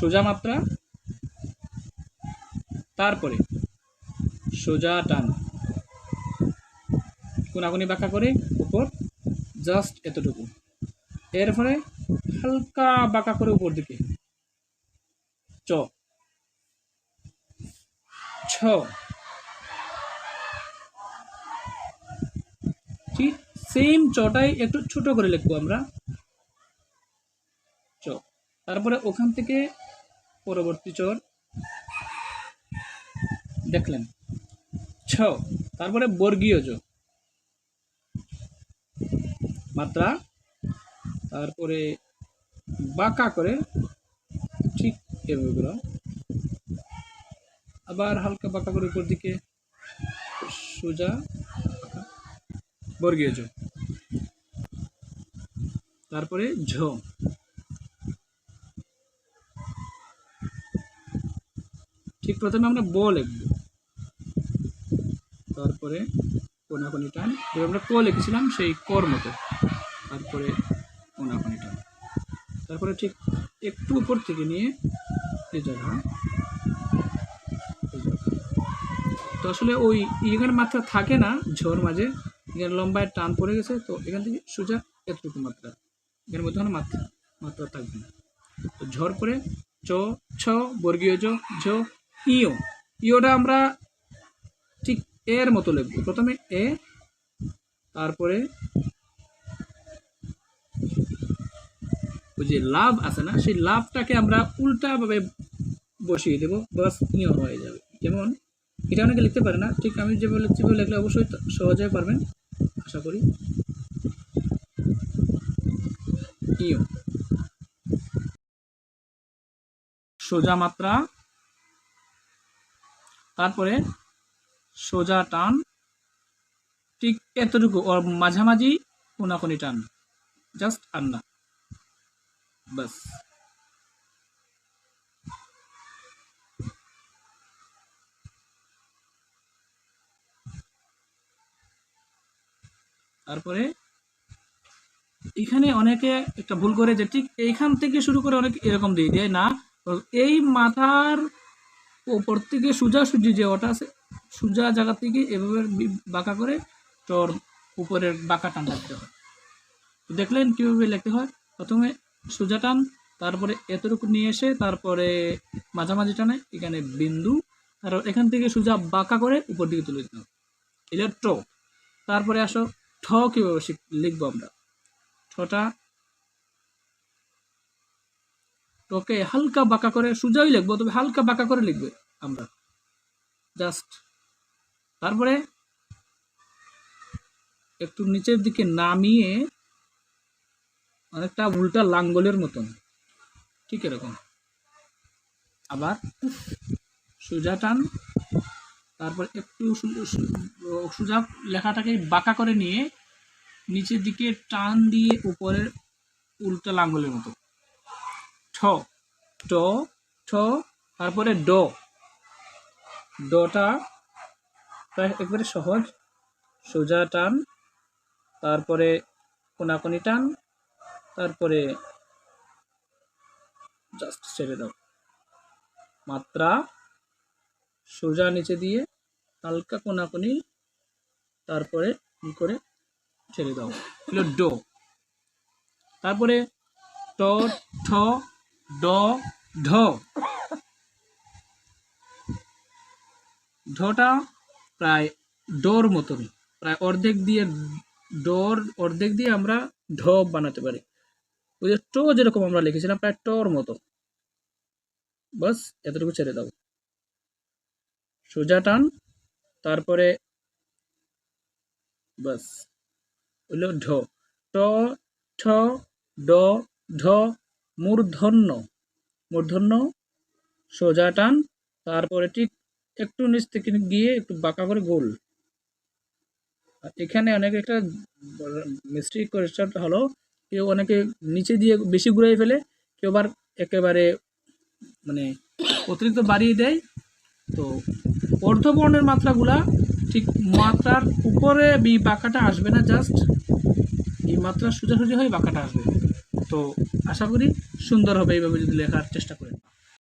সোজা মাত্রা, তারপরে সোজা টান। কোনাকুনি বাঁকা করে উপর, জাস্ট এতটুকু। এরপরে হালকা বাঁকা করে উপর দিকে। চ। ছ। ঠিক সেম চটাই একটু ছোট করে লিখব আমরা। চ। তারপরে ওখান থেকে পরবর্তী চর। দেখলেন। ছ। তারপরে বর্গীয় জ মাত্রা। তারপরে বাঁকা করে ঠিক করে। আবার হালকা বাঁকা করে উপর দিকে সোজা। বর্গীয় জ তারপরে ঝ ঠিক প্রথমে আমরা ব লিখব। তারপরে কোনাকুনি টান। আমরা ক লিখেছিলাম, সেই কর মতো। তারপরে কোনাকুনি টান। তারপরে ঠিক একটু উপর থেকে নিয়ে এই জায়গা। তো আসলে ওই এখানে মাত্রা থাকে না, ঝড় মাঝে। এখানে লম্বায় টান পড়ে গেছে, তো এখান থেকে সোজা এতটুকু মাত্রা। এখানের মধ্যে কোনো মাত্রা মাত্রা থাকবে না। তো ঝড় পরে চ, ছ, বর্গীয় জ, ঝ ইও ইওটা আমরা ঠিক এর মতো লিখব। প্রথমে এ, তারপরে ওই যে লাভ আছে না, সেই লাভটাকে আমরা উল্টাভাবে বসিয়ে দেবো, বাস ইও হয়ে যাবে। যেমন, এটা অনেকে লিখতে পারে না, ঠিক আমি যেভাবে লিখছি লিখলে অবশ্যই সহজে পারবেন, আশা করি। ইও সোজা মাত্রা তারপরে সোজা টান। ঠিক এতটুকু ওর মাঝামাঝি কোনাকুনি টান। জাস্ট আন্না। বাস তারপরে এখানে অনেকে একটা ভুল করে যে ঠিক এইখান থেকে শুরু করে অনেক এরকম দিয়ে দেয় না। এই মাথার ওপর থেকে সোজাসুজি যে ওটা আছে, সোজা জায়গা থেকে এভাবে বাঁকা করে তোর উপরের বাঁকা টান রাখতে হয়। দেখলেন কীভাবে লিখতে হয়? প্রথমে সোজা টান, তারপরে এতটুকু নিয়ে এসে তারপরে মাঝামাঝি টানে এখানে বিন্দু আর এখান থেকে সোজা বাঁকা করে উপর দিকে তুলে দিতে হবে। এটা ট তারপরে আসো, ঠ কীভাবে লিখব আমরা? ছটা তোকে হালকা বাঁকা করে সোজাই লিখব, তবে হালকা বাঁকা করে লিখবে আমরা। জাস্ট তারপরে একটু নিচের দিকে নামিয়ে অনেকটা উল্টা লাঙ্গলের মতন, ঠিক এরকম। আবার সোজা টান, তারপর একটু সোজা লেখাটাকে বাঁকা করে নিয়ে নিচের দিকে টান দিয়ে উপরের উল্টা লাঙ্গলের মতো। ঠ, ট, ঠ, তারপরে ড। ডটা, প্রায় একবারে সহজ। সোজা টান, তারপরে কোনাকুনি টান, তারপরে জাস্ট ছেড়ে দাও। মাত্রা, সোজা নিচে দিয়ে হালকা কোনাকুনি, তারপরে ই করে ছেড়ে দাও। হলো ডো। তারপরে ট, ঠ ড, ঢ। ঢটা প্রায় ডোর মতনই। প্রায় অর্ধেক দিয়ে ডোর, অর্ধেক দিয়ে আমরা ঢ বানাতে পারি। ওই যে ট যেরকম আমরা লিখেছিলাম, প্রায় টর মতো। বাস, এতটুকু ছেড়ে দাও। সোজা টান, তারপরে বাস, হলো ঢ। ট, ঠ, ড, ঢ মূর্ধন্য। মূর্ধন্য, সোজা টান, তারপরে ঠিক একটু নিচ থেকে গিয়ে একটু বাঁকা করে গোল। আর এখানে অনেক একটা মিস্টেক সেটা হলো, কেউ অনেকে নিচে দিয়ে বেশি ঘুরাই ফেলে, কেউ আবার একেবারে মানে অতিরিক্ত বাড়িয়ে দেয়। তো অর্ধবর্ণের মাত্রাগুলা ঠিক মাত্রার উপরে বি বাঁকাটা আসবে না, জাস্ট এই মাত্রা সোজাসুজি হয়ে বাঁকাটা আসবে। তো আশা করি সুন্দর হবে এইভাবে যদি লেখার চেষ্টা করেন।